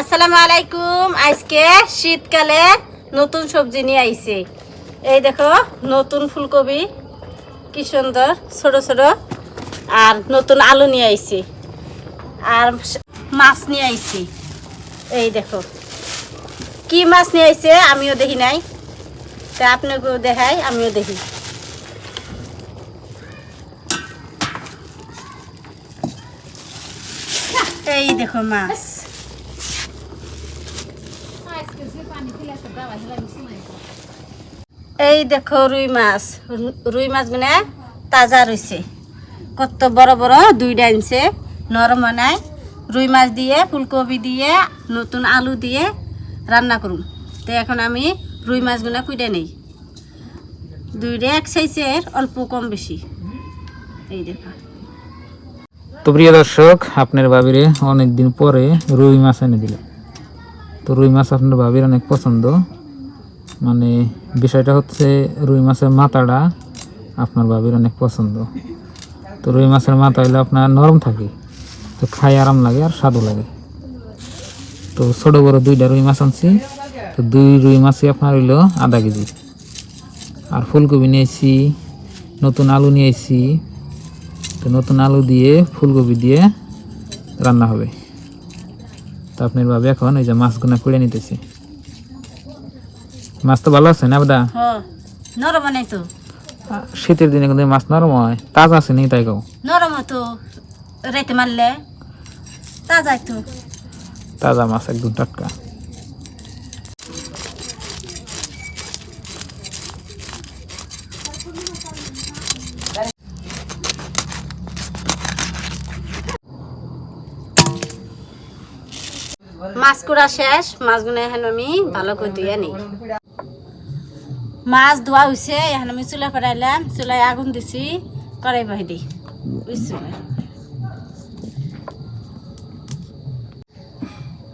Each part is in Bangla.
আসসালামু আলাইকুম। আজকে শীতকালে নতুন সবজি নিয়ে আইছে। এই দেখো, নতুন ফুলকপি, কি সুন্দর, ছোট ছোট, আর নতুন আলু নিয়ে আইছে। আর মাছ নিয়ে আইছি। এই দেখো, কি মাছ নিয়ে আইছে আমিও দেখি নাই। তা আপনাকেও দেখাই, আমিও দেখি। এই দেখো মাছ। এই দেখো রুই মাছ। রুই মাছ মানে তাজা রয়েছে কত বড় বড় দুইটা আনছে, নরম নাই। রুই মাছ দিয়ে, ফুলকপি দিয়ে, নতুন আলু দিয়ে রান্না করুন। তো এখন আমি রুই মাছগুলো কুইটে নেই। দুইটা এক সাইজের, অল্প কম বেশি। এই দেখো। তো প্রিয় দর্শক, আপনার বাবিরে অনেক দিন পরে রুই মাছ এনে দিল তো রুই মাছ আপনার বাবির অনেক পছন্দ। মানে বিষয়টা হচ্ছে রুই মাছের মাথাটা আপনার বাবির অনেক পছন্দ। তো রুই মাছের মাথা হইলে আপনার নরম থাকে, তো খাই আরাম লাগে আর স্বাদও লাগে। তো ছোট বড় দুইটা রুই মাছ আনছি, তো দুই রুই মাছই আপনার হইল আধা কেজি। আর ফুলকপি নিয়েছি, নতুন আলু নিয়েছি, তো নতুন আলু দিয়ে ফুলকপি দিয়ে রান্না হবে। তো আপনার বাবা এখন এই যে মাছগুলো কুড়ে নিতেছি। মাছ তো ভালো আছে না দাদা নরম নাই তো। শীতের দিনে কিন্তু মাছ নরম হয়। তাজা আছে নি তাই কাও? নরম তো রাইতে মারলে। তাজা তো তাজা মাছ একদম টাটকা। মাছ কুড়া শেষ মাছগুলো এখন আমি ভালো করে ধুয়ে নিই মাছ ধোয়া হয়েছে এখন আমি চুলা ফেরাইলাম চুলায় আগুন দিছি কড়াই বাহি দিই বুঝছ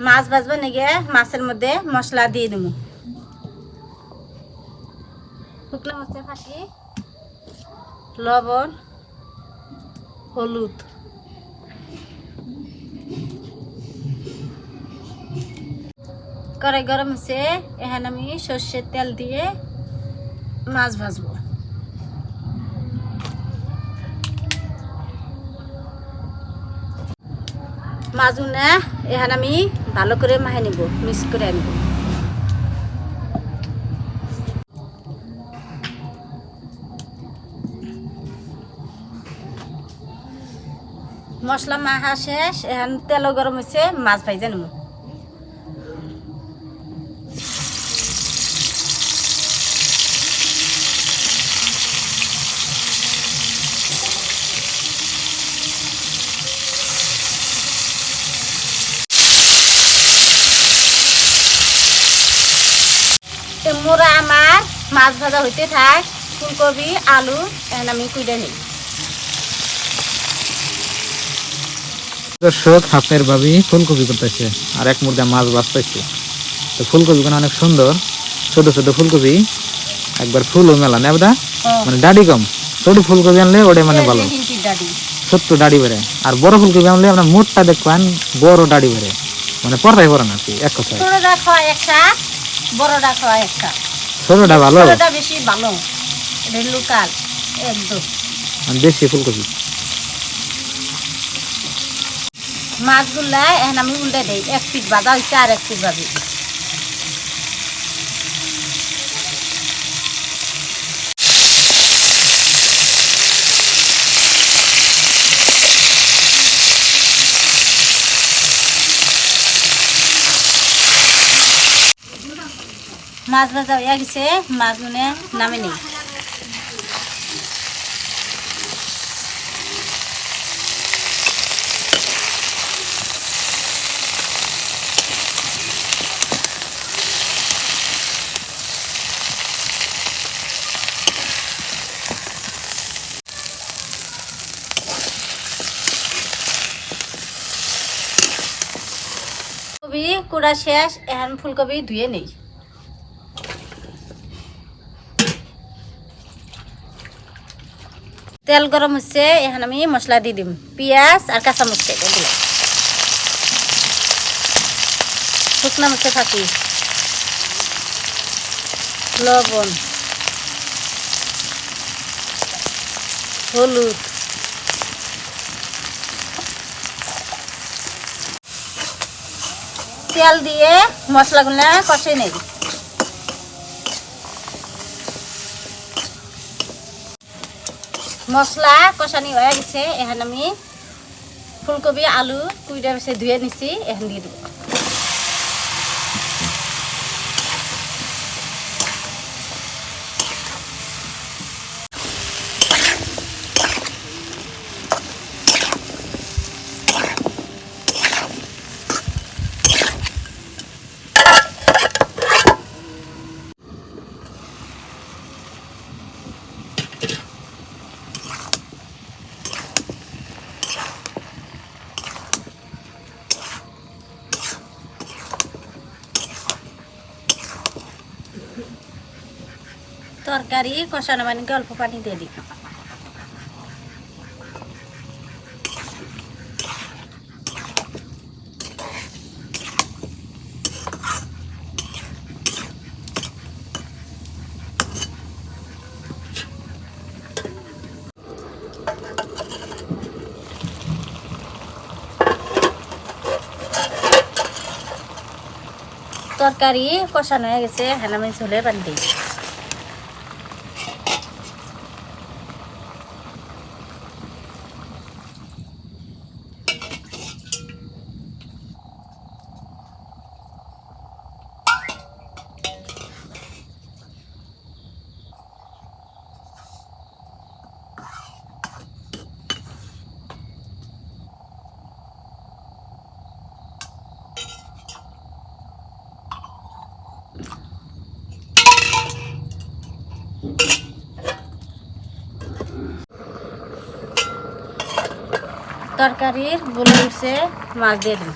মাছ ভাজবে নাকি মাছের মধ্যে মশলা দিয়ে দেবো শুকনো মাছে ফাঁকি লবণ, হলুদ। কড়াই গরম হচ্ছে এখানে আমি সর্ষের তেল দিয়ে মাছ ভাজবো। মাছগুলো এখানে আমি ভালো করে মাহে নিব, মিক্স করে আনব। মশলা মাখা শেষ, এখন তেলও গরম হয়েছে, মাছ ভাইজা নেব। মাছ ভাজা হইতে থাক ফুলকপি আলু এখন আমি কুইডে নিই। দর্শক আপনার ভাবি ফুলকপি করতেছে আর এক মুর্দা মাছ বাঁচতেছে তো ফুলকপিগুলো অনেক সুন্দর ছোট ছোট ফুলকপি একবার ফুলও মেলা না দাদা মানে ডাডি কম ছোট ফুলকপি আনলে ওটা মানে ভালো। ছোট্ট দাড়ি বেড়ে আর বড় ফুলকপি আনলে আপনার মোটটা দেখবেন বড় দাড়ি বেড়ে। মানে পড়াই পড়ে না আর কি এক কথায়। একটা। ছোটটা ভালো? ছোটটা বেশি ভালো। এটা লোকাল একদম। আর দেশি ফুলকপি। মাছগুলা এখন আমি উল্টে দেই এক পিট বাজা হয়েছে আর এক পিট ভাবি মাছ ভাজা হয়ে গেছে মাছগুলো নামে নেই। কুড়া শেষ এখন ফুলকপি ধুয়ে নেই। তেল গরম হচ্ছে, এখন আমি মশলা দিয়ে দিম। পেঁয়াজ আর কাঁচা মরিচ দিলাম শুকনা মুখে থাকি লবণ। হলুদ। তেল দিয়ে মশলাগুলো কষে নেই মশলা কষানি হয়ে গেছে এখন আমি ফুলকপি আলু কুইটা বেছে ধুয়ে নিছি, এখন দিয়ে দিব। তরকারি, কষানো মানে অল্প পানি দিয়ে দিই। তরকারি কষানো হয়ে গেছে আমি ঝোলের পানি দিই। তরকারির বলে উঠছে মাছ দিয়ে দিন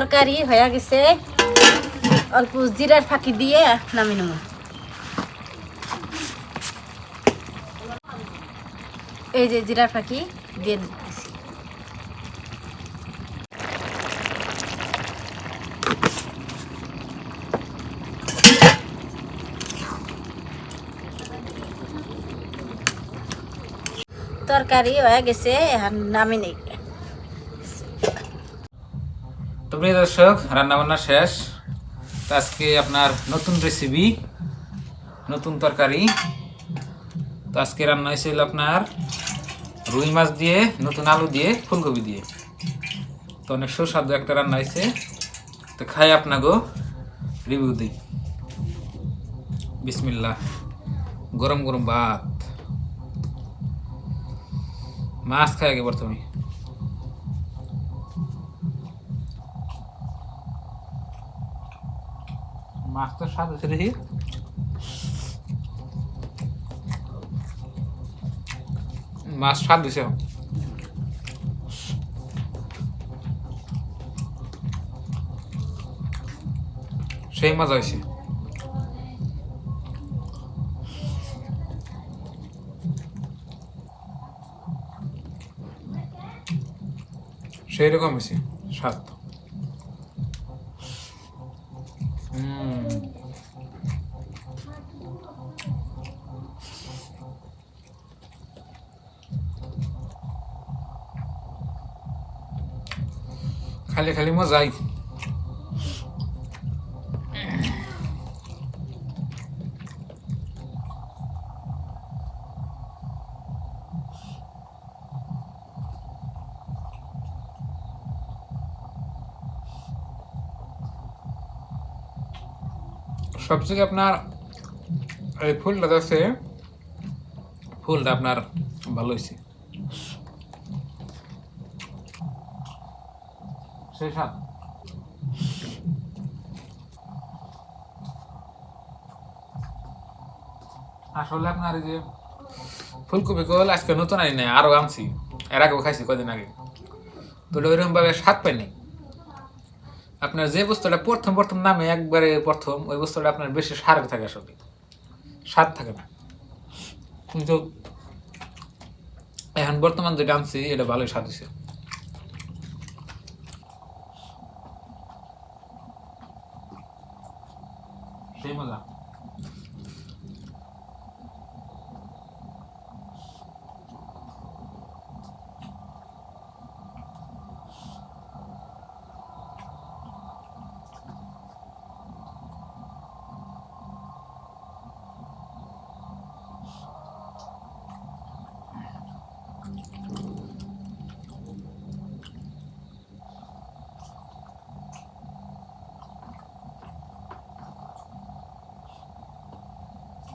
তরকারি হয়ে গেছে। অল্প জিরার ফাঁকি দিয়ে নামি নেব। এই যে জিরার ফাঁকি দিয়ে দিচ্ছি তরকারি হয়ে গেছে নামি নেই। তো প্রিয় দর্শক, রান্নাবান্না শেষ। আজকে আপনার নতুন রেসিপি নতুন তরকারি। তো আজকে রান্না হয়েছিল আপনার রুই মাছ দিয়ে, নতুন আলু দিয়ে, ফুলকপি দিয়ে। তো অনেক সুস্বাদু একটা রান্না হয়েছে। তো খাই আপনাকেও রিভিউ দিই। বিসমিল্লা গরম গরম ভাত। মাছ খাই আগে প্রথমে। মাছ তো স্বাদ হচ্ছে দেখি মাছ স্বাদ দিছে। সেই মজা হয়েছে সেই রকম হয়েছে স্বাদ খালি খালি মজাই সবথেকে আপনার এই ফুলটা আছে ফুলটা আপনার ভালো হয়েছে সেই স্বাদ আসলে আপনার যে ফুলকপি কল আজকে নতুন আনি নাই আরও আনছি। এর আগেও খাইছি কদিন আগে। তো ওইরকম ভাবে স্বাদ পাইনি আপনার যে বস্তুটা প্রথম প্রথম নামে একবারে প্রথম, ওই বস্তুটা আপনার বেশি সার থাকে আসলে। স্বাদ থাকে না। কিন্তু এখন বর্তমান যেটা আনছি, এটা ভালোই স্বাদ হয়েছে সেই মজা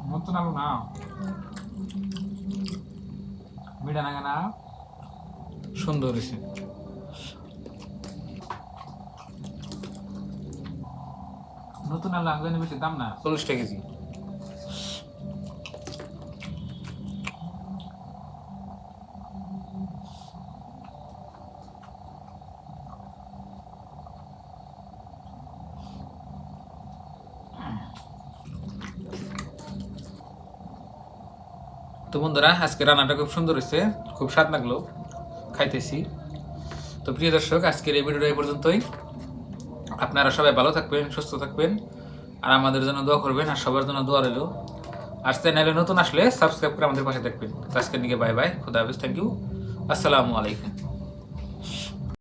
নতুন আলু না মিঠা কেনা সুন্দর হয়েছে নতুন আলু আমদানি বেশি দাম না চল্লিশ টাকা কেজি তো বন্ধুরা, আজকে রান্নাটা খুব সুন্দর হয়েছে, খুব স্বাদ লাগল, খাইতেছি। তো প্রিয় দর্শক, আজকের এই ভিডিওটা এই পর্যন্তই। আপনারা সবাই ভালো থাকবেন, সুস্থ থাকবেন, আর আমাদের জন্য দোয়া করবেন, আর সবার জন্য দোয়া রইল। আর চ্যানেলে নতুন আসলে সাবস্ক্রাইব করে আমাদের পাশে থাকবেন। আজকের দিকে বাই বাই খুদা হাফিজ থ্যাংক ইউ আসসালামু আলাইকুম।